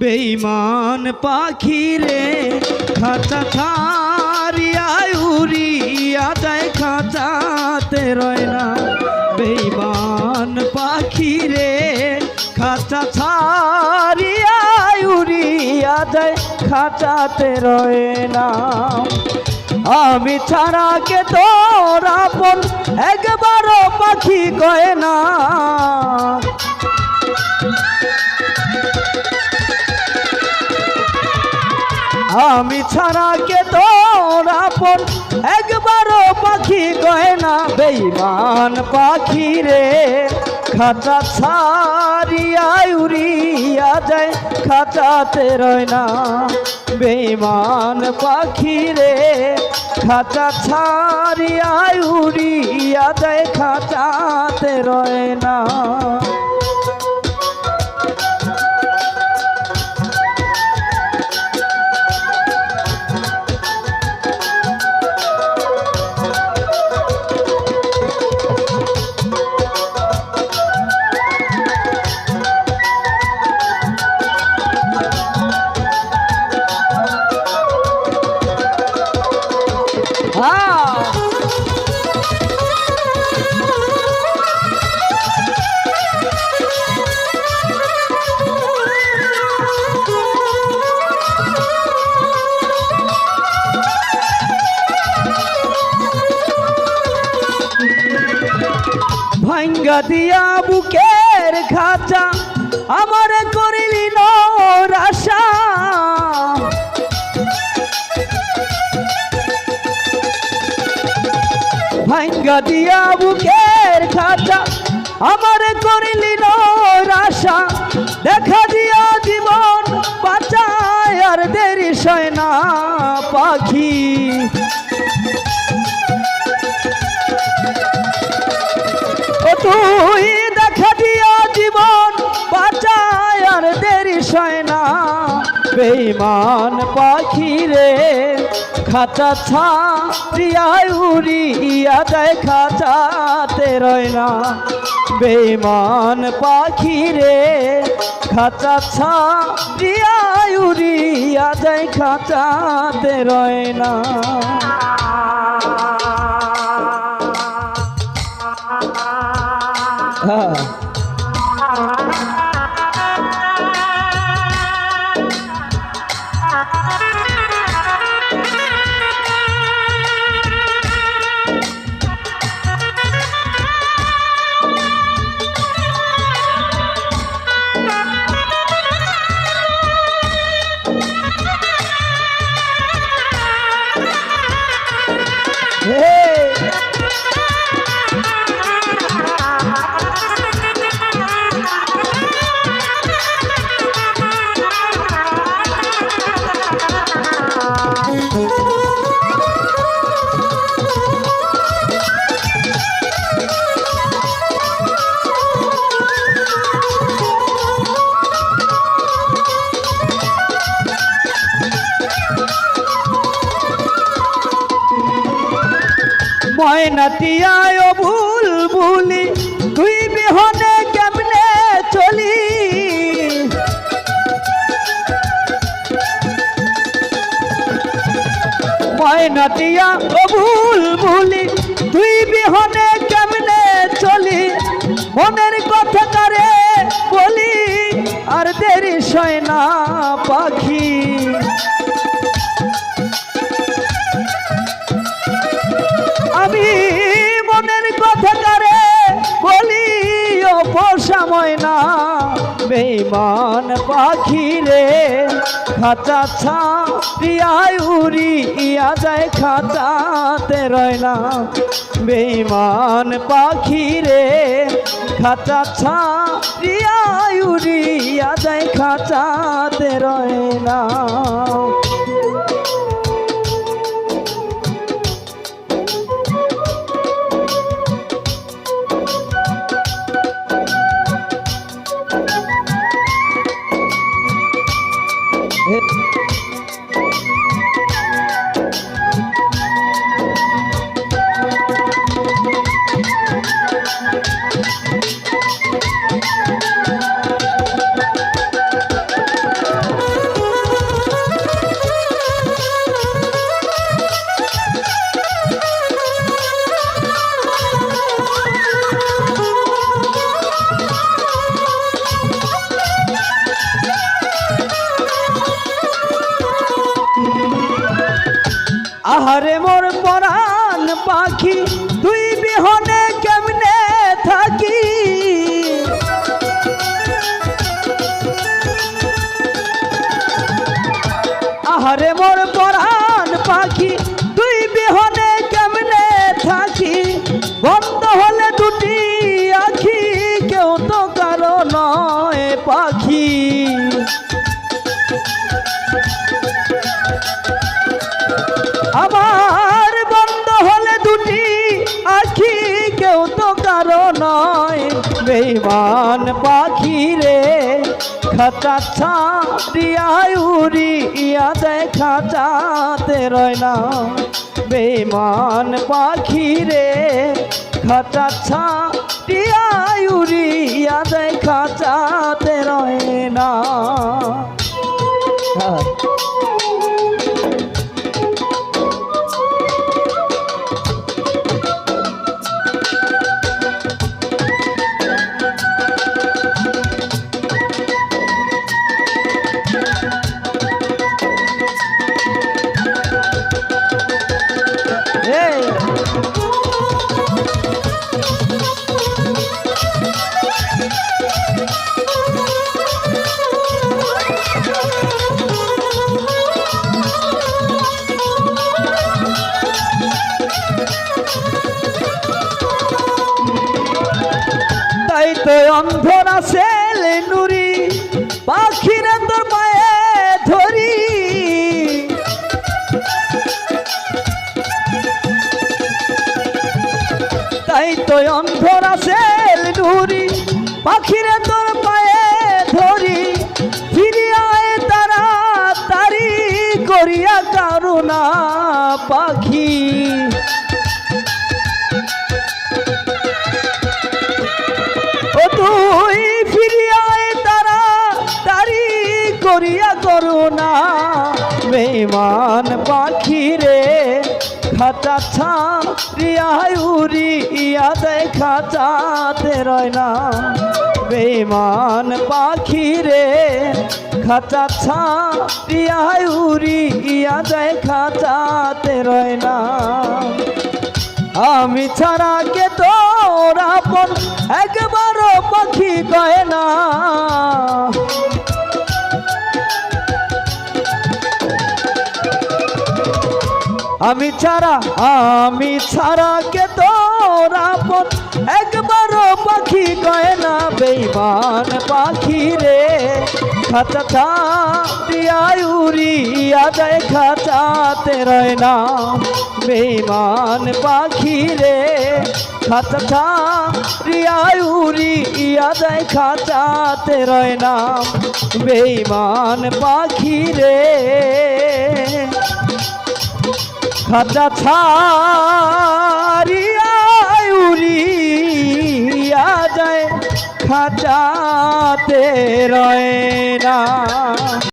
বেইমান পাখি রে খাঁচা ছাড়িয়া উড়িয়া যায়, খাঁচাতে রয় না। বেইমান পাখি রে খাঁচা ছাড়িয়া উড়িয়া যায়, খাঁচাতে রয় না। আমি ছাড়া কে তোর আপন? একবারও পাখি কয় না। আমি ছাড়া কে তোর আপন? একবারও পাখি কয় না বেইমান পাখি রে। খাঁচা ছাড়িয়া উড়িয়া যায় খাঁচাতে রয় না বেইমান পাখি রে। খাঁচা ছাড়িয়া উড়িয়া যায় খাঁচাতে রয় না ভাঙ্গা দিয়া বুকের খাঁচা আমার করিলি নরাশা ভাঙ্গা দিয়া বুকের খাঁচা, আমার করিলি নরাশা দেখা দিয়া জীবন বাঁচায় আর দেরি সয় না পাখি। তুই দেখা দিয়া জীবন বাঁচায় আর দেরি সয় বেইমান পাখি রে। খাঁচা ছাড়িয়ায় উড়িয়া যায়, খাঁচাতে রয় না। বেইমান পাখি রে খাঁচা ছাড়িয়ায় উড়িয়া যায়, খাঁচাতে রয় না। হ্যাঁ। ময়নাতিয়ায় ভুল ভুলি তুই বিহনে কেমনে চলি? ময়নাতিয়া ভুল ভুলি তুই বিহনে কেমনে চলি? মনের কথা কারে বলি? আর দেরি সয় না পাখি। না বেইমান পাখি রে। খাঁচা ছাড়িয়ায় উড়িয়া যায়, খাঁচাতে রয় না। বেইমান পাখি রে, খাঁচা ছাড়িয়ায় উড়িয়া যায়, খাঁচাতে রয় না। আহারে মোর পরাণ পাখি তুই বিহনে কেমনে থাকি? আহারে মোর খাঁচা ছাড়িয়াই উড়ি ইয়া দেয় খাঁচাতে রয় না বেমান পাখি রে খাতা ছাড়িয়াই উড়ি ইয়া দেয় খাঁচাতে রয় না তো অন্ধরা সেল নুরি পাখিরা তোর পায়ে ধরি। তাই তো অন্ধরা সেল নুরি পাখিরা তোর পায়ে ধরি। ফিরিয়ায় তারা তারি করিয়া কারুনা পাখি বেমান পাখি রে, খাঁচা ছাড়িয়ায় উড়ি ইয়া দেয় খাঁচাতে রয় না। বেমান পাখি রে, খাঁচা ছাড়িয়ায় উড়ি ইয়া দেয় খাঁচাতে রয় না। আমি ছাড়া কে তোর আপন? একবারও পাখি কয় না। আমি ছাড়া আমি ছাড়া কে তোর আপন? একবারও পাখি কয় না বেইমান পাখি রে। খাঁচা ছাড়িয়ায় উড়িয়া যায়, খাঁচাতে রয় না বেইমান পাখি রে। খাঁচা ছাড়িয়ায় উড়িয়া যায়, খাঁচাতে রয় না বেইমান পাখি রে। খাঁচা ছাড়িয়া উড়িয়া যায় খাজাতে রয় না।